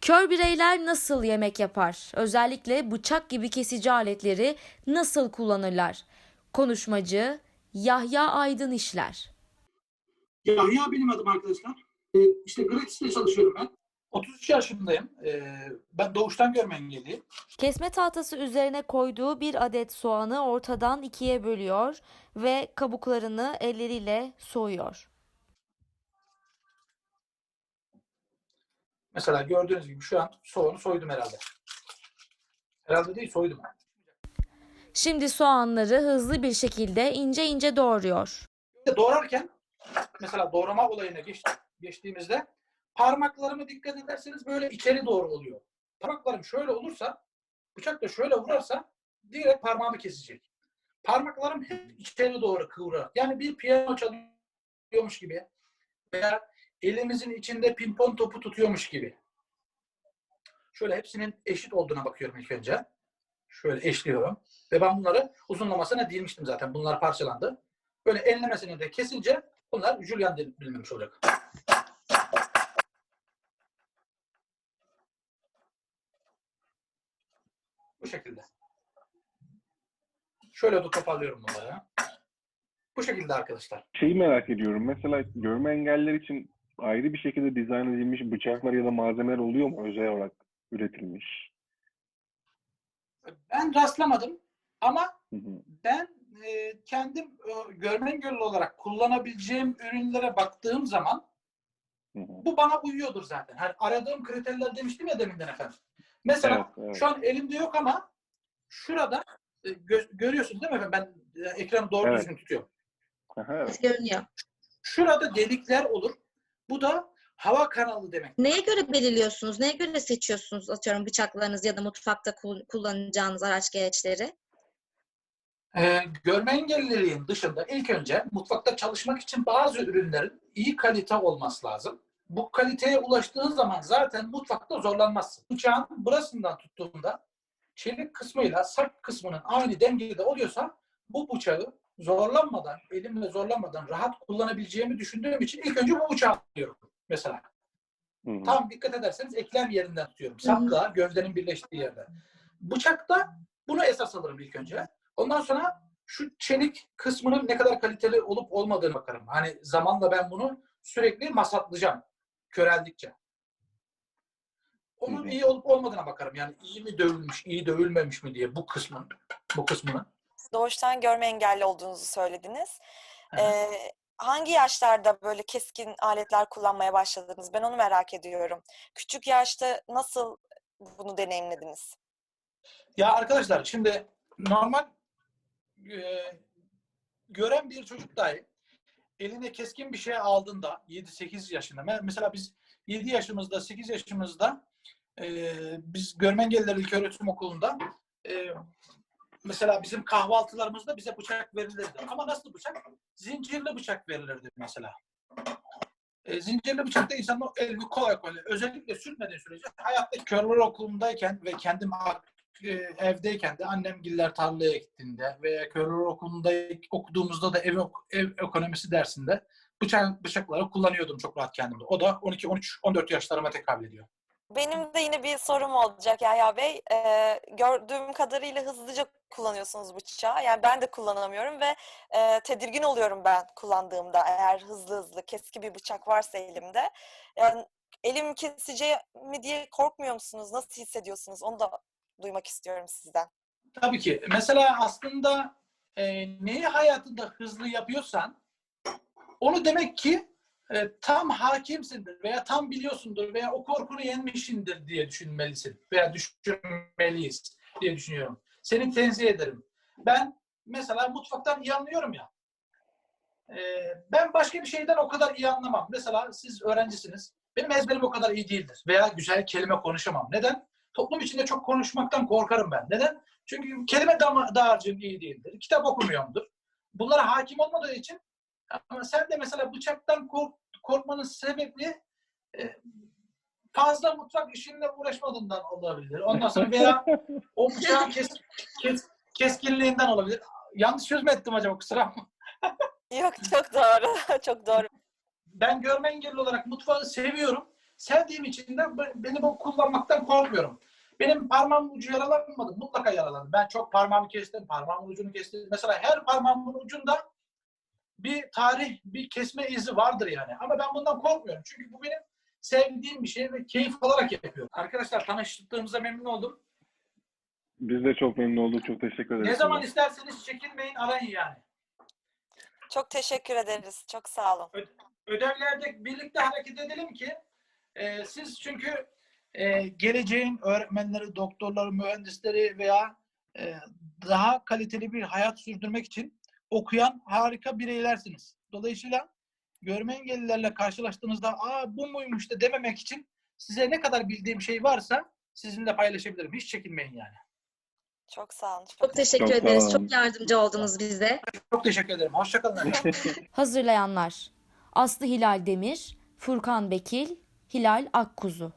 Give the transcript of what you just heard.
Kör bireyler nasıl yemek yapar? Özellikle bıçak gibi kesici aletleri nasıl kullanırlar? Konuşmacı Yahya Aydın işler. Yahya benim adım arkadaşlar. Ee, işte Gratis'te çalışıyorum ben. 33 yaşındayım. Ee, ben doğuştan görme engelliyim. Kesme tahtası üzerine koyduğu bir adet soğanı ortadan ikiye bölüyor ve kabuklarını elleriyle soyuyor. Mesela gördüğünüz gibi şu an soğanı soydum herhalde. Herhalde değil soydum. Şimdi soğanları hızlı bir şekilde ince ince doğruyor. Doğrarken mesela doğrama olayına geç, geçtiğimizde parmaklarımı dikkat ederseniz böyle içeri doğru oluyor. Parmaklarım şöyle olursa bıçak da şöyle vurarsa direkt parmağımı kesecek. Parmaklarım hep içeri doğru kıvrarak. Yani bir piyano çalıyormuş gibi veya elimizin içinde pimpon topu tutuyormuş gibi. Şöyle hepsinin eşit olduğuna bakıyorum ilk önce. Şöyle eşliyorum. Ve ben bunları uzunlamasına dilmiştim zaten. Bunlar parçalandı. Böyle enlemesini de kesince bunlar Julian dilimlemiş olacak. Bu şekilde. Şöyle de toparlıyorum bunları. Bu şekilde arkadaşlar. Şeyi merak ediyorum. Mesela görme engelliler için ayrı bir şekilde dizayn edilmiş bıçaklar ya da malzemeler oluyor mu özel olarak üretilmiş? Ben rastlamadım ama Hı hı. ben e, kendim e, görme engelli olarak kullanabileceğim ürünlere baktığım zaman Hı hı. bu bana uyuyordur zaten. Hani aradığım kriterler demiştim ya deminden efendim. Mesela Evet, evet. şu an elimde yok ama şurada e, gö- görüyorsunuz değil mi efendim? Ben e, ekranı doğru Evet. düzgün tutuyorum. Evet. görünüyor. Şurada delikler olur. Bu da hava kanalı demek. Neye göre belirliyorsunuz? Neye göre seçiyorsunuz atıyorum bıçaklarınız ya da mutfakta kul- kullanacağınız araç gereçleri? Ee, görme engellilerin dışında ilk önce mutfakta çalışmak için bazı ürünlerin iyi kalite olması lazım. Bu kaliteye ulaştığın zaman zaten mutfakta zorlanmazsın. Bıçağın burasından tuttuğunda çelik kısmıyla sert kısmının aynı dengede oluyorsa bu bıçağı zorlanmadan, elimle zorlanmadan rahat kullanabileceğimi düşündüğüm için ilk önce bu bıçağı alıyorum mesela. Hı hı. Tam dikkat ederseniz eklem yerinden tutuyorum. Sapla gövdenin birleştiği yerde. Bıçakta bunu esas alırım ilk önce. Ondan sonra şu çelik kısmının ne kadar kaliteli olup olmadığını bakarım. Hani zamanla ben bunu sürekli masatlayacağım. Köreldikçe. Onun iyi olup olmadığına bakarım. Yani iyi mi dövülmüş, iyi dövülmemiş mi diye bu kısmın, bu kısmını. Doğuştan görme engelli olduğunuzu söylediniz. Ee, hangi yaşlarda böyle keskin aletler kullanmaya başladınız? Ben onu merak ediyorum. Küçük yaşta nasıl bunu deneyimlediniz? Ya arkadaşlar şimdi normal e, gören bir çocuk dahi eline keskin bir şey aldığında 7-8 yaşında me- mesela biz 7 yaşımızda 8 yaşımızda e, biz görme engelliler ilköğretim okulunda e, mesela bizim kahvaltılarımızda bize bıçak verilirdi. Ama nasıl bıçak? Zincirli bıçak verilirdi mesela. E, zincirli bıçakta insanın elini kolay kolay özellikle sürmediği sürece hayatta körler okulundayken ve kendim e, evdeyken de annemgiller tarlaya gittiğinde veya körler okulunda okuduğumuzda da ev, ev ekonomisi dersinde bıçak bıçakları kullanıyordum çok rahat kendimde. O da 12, 13, 14 yaşlarıma tekabül ediyor. Benim de yine bir sorum olacak Yahya Bey. Ee, gördüğüm kadarıyla hızlıca kullanıyorsunuz bıçağı. Yani ben de kullanamıyorum ve e, tedirgin oluyorum ben kullandığımda eğer hızlı hızlı keski bir bıçak varsa elimde. Yani elim keseceği mi diye korkmuyor musunuz? Nasıl hissediyorsunuz? Onu da duymak istiyorum sizden. Tabii ki. Mesela aslında e, neyi hayatında hızlı yapıyorsan onu demek ki e, tam hakimsindir veya tam biliyorsundur veya o korkunu yenmişsindir diye düşünmelisin veya düşünmeliyiz diye düşünüyorum. Seni tenzih ederim. Ben mesela mutfaktan iyi anlıyorum ya. e, ben başka bir şeyden o kadar iyi anlamam. Mesela siz öğrencisiniz. Benim ezberim o kadar iyi değildir. Veya güzel kelime konuşamam. Neden? Toplum içinde çok konuşmaktan korkarım ben. Neden? Çünkü kelime dağarcığım iyi değildir. Kitap okumuyorumdur. Bunlara hakim olmadığı için ama sen de mesela bıçaktan kork, korkmanın sebebi e, fazla mutfak işinle uğraşmadığından olabilir. Ondan sonra veya o bıçağın kes, kes, keskinliğinden olabilir. Yanlış söz mü ettim acaba kusura bakma. Yok çok doğru. çok doğru. Ben görme engelli olarak mutfağı seviyorum. sevdiğim için de be- beni bu kullanmaktan korkmuyorum. Benim parmağım ucu yaralanmadı. Mutlaka yaralandı. Ben çok parmağımı kestim, parmağımın ucunu kestim. Mesela her parmağımın ucunda bir tarih, bir kesme izi vardır yani. Ama ben bundan korkmuyorum. Çünkü bu benim sevdiğim bir şey ve keyif alarak yapıyorum. Arkadaşlar tanıştığımıza memnun oldum. Biz de çok memnun olduk. Çok teşekkür ederiz. Ne zaman isterseniz çekinmeyin, arayın yani. Çok teşekkür ederiz. Çok sağ olun. ödevlerde birlikte hareket edelim ki e, siz çünkü e, geleceğin öğretmenleri, doktorları, mühendisleri veya e, daha kaliteli bir hayat sürdürmek için okuyan harika bireylersiniz. Dolayısıyla görme engellilerle karşılaştığınızda aa bu muymuş da dememek için size ne kadar bildiğim şey varsa sizinle paylaşabilirim. Hiç çekinmeyin yani. Çok sağ olun. Çok teşekkür Çok ederiz. Çok yardımcı oldunuz bize. Çok teşekkür ederim. Hoşçakalın. Hazırlayanlar Aslı Hilal Demir, Furkan Bekil, Hilal Akkuzu.